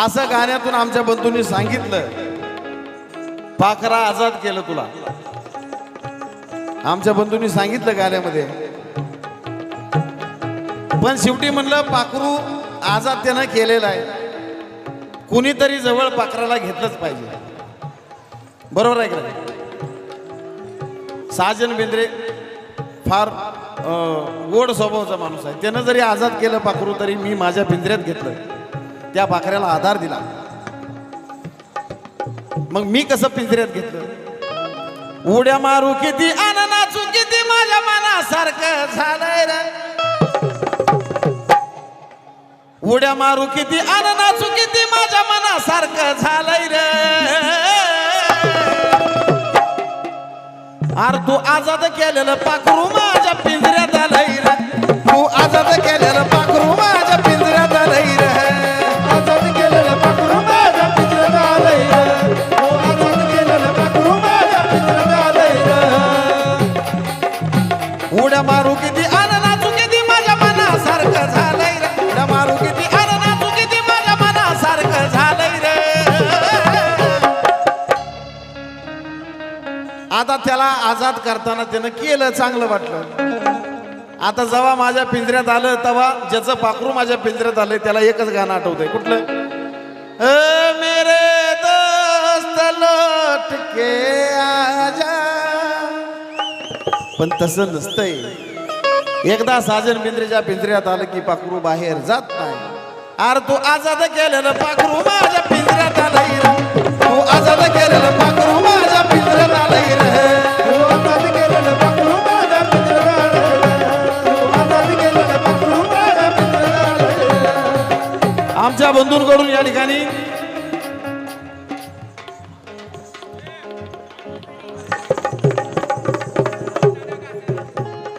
असं गाण्यातून आमच्या बंधूंनी सांगितलं. पाखरा आझाद केलं तुला. आमच्या बंधूंनी सांगितलं गाण्यामध्ये. पण शेवटी म्हणलं पाखरू आझाद त्यानं केलेला आहे. कुणीतरी जवळ पाखराला घेतलंच पाहिजे. बरोबर आहे का साजन बेंद्रे फार गोड स्वभावाचा माणूस आहे. त्यानं जरी आझाद केलं पाखरू तरी मी माझ्या पिंजऱ्यात घेतलं. त्या भाकऱ्याला आधार दिला. मग मी कसं पिंजऱ्यात घेतलं? उड्या मारू किती आन नाचू किती माझ्या मनासारखं झालंय रे. उड्या मारू किती आन नाचू किती माझ्या मनासारखं झालंय रे. अर तू आजाद केलेलं पाखरू माझ्या पिंजऱ्यात आलंय रे. तू आजाद आता त्याला आजाद करताना त्यानं केलं चांगलं वाटलं. आता जेव्हा माझ्या पिंजऱ्यात आलं तेव्हा ज्याचं पाखरू माझ्या पिंजऱ्यात आलंय त्याला एकच गाणं आठवतंय. कुठलं? ए मेरे दोस्त लौट के आजा. पण तसं नसतंय. एकदा साजन बिंद्रेच्या पिंजऱ्यात आलं की पाखरू बाहेर जात नाही. आर तू आजाद केलेलं पाखरू माझ्या पिंजऱ्यात आलं तू आजाद केलेलं पाखरू आमच्या बंधूंकडून या ठिकाणी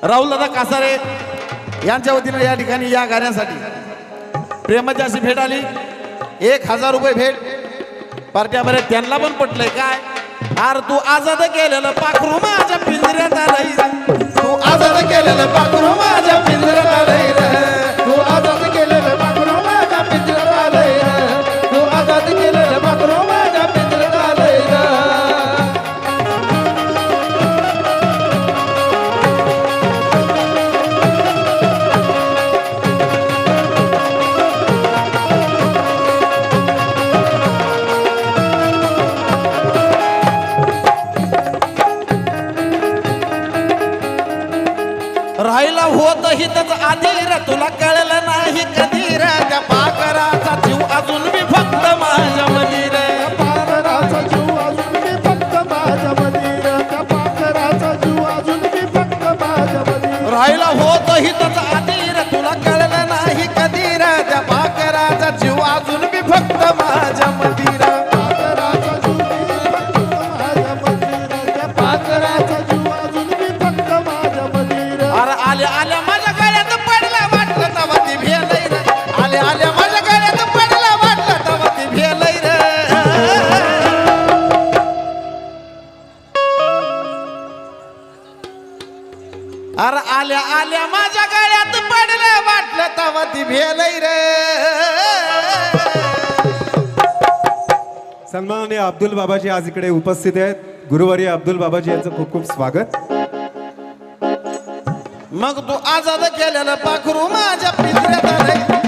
राहुल दादा कासारे यांच्या वतीने या ठिकाणी या गाण्यासाठी प्रेमाची अशी भेट आली. एक हजार रुपये भेट. पार्ट्यामध्ये त्यांना पण पटलंय काय? अरे तू आझाद केलेलं पाखरू माझ्या पिंजऱ्यात आलंय. तू आझाद केलेलं होत हितच आधीर तुला कळलं नाही कधीर त्या पाकराचा जीव अजून मी फक्त माझ्या मंदिर पाखराचा जीव अजून मी फक्त माझ्या मंदिर त्या पाखराचा जीव अजून मी फक्त माझ्या मंदिर राहिला होत हितच आल्या आल्या माझ्या गळ्यात पडला वाटलं तवा ती भेलय रे. अरे आल्या आल्या माझ्या गळ्यात पडलं वाटलं तवा ती भेलय रे. सन्माननीय अब्दुल बाबाजी आज इकडे उपस्थित आहेत. गुरुवारी अब्दुल बाबाजी यांचं खूप खूप स्वागत. मग तू आजाद केलेलं पाखरू माझ्या पिंजऱ्यात आलंय.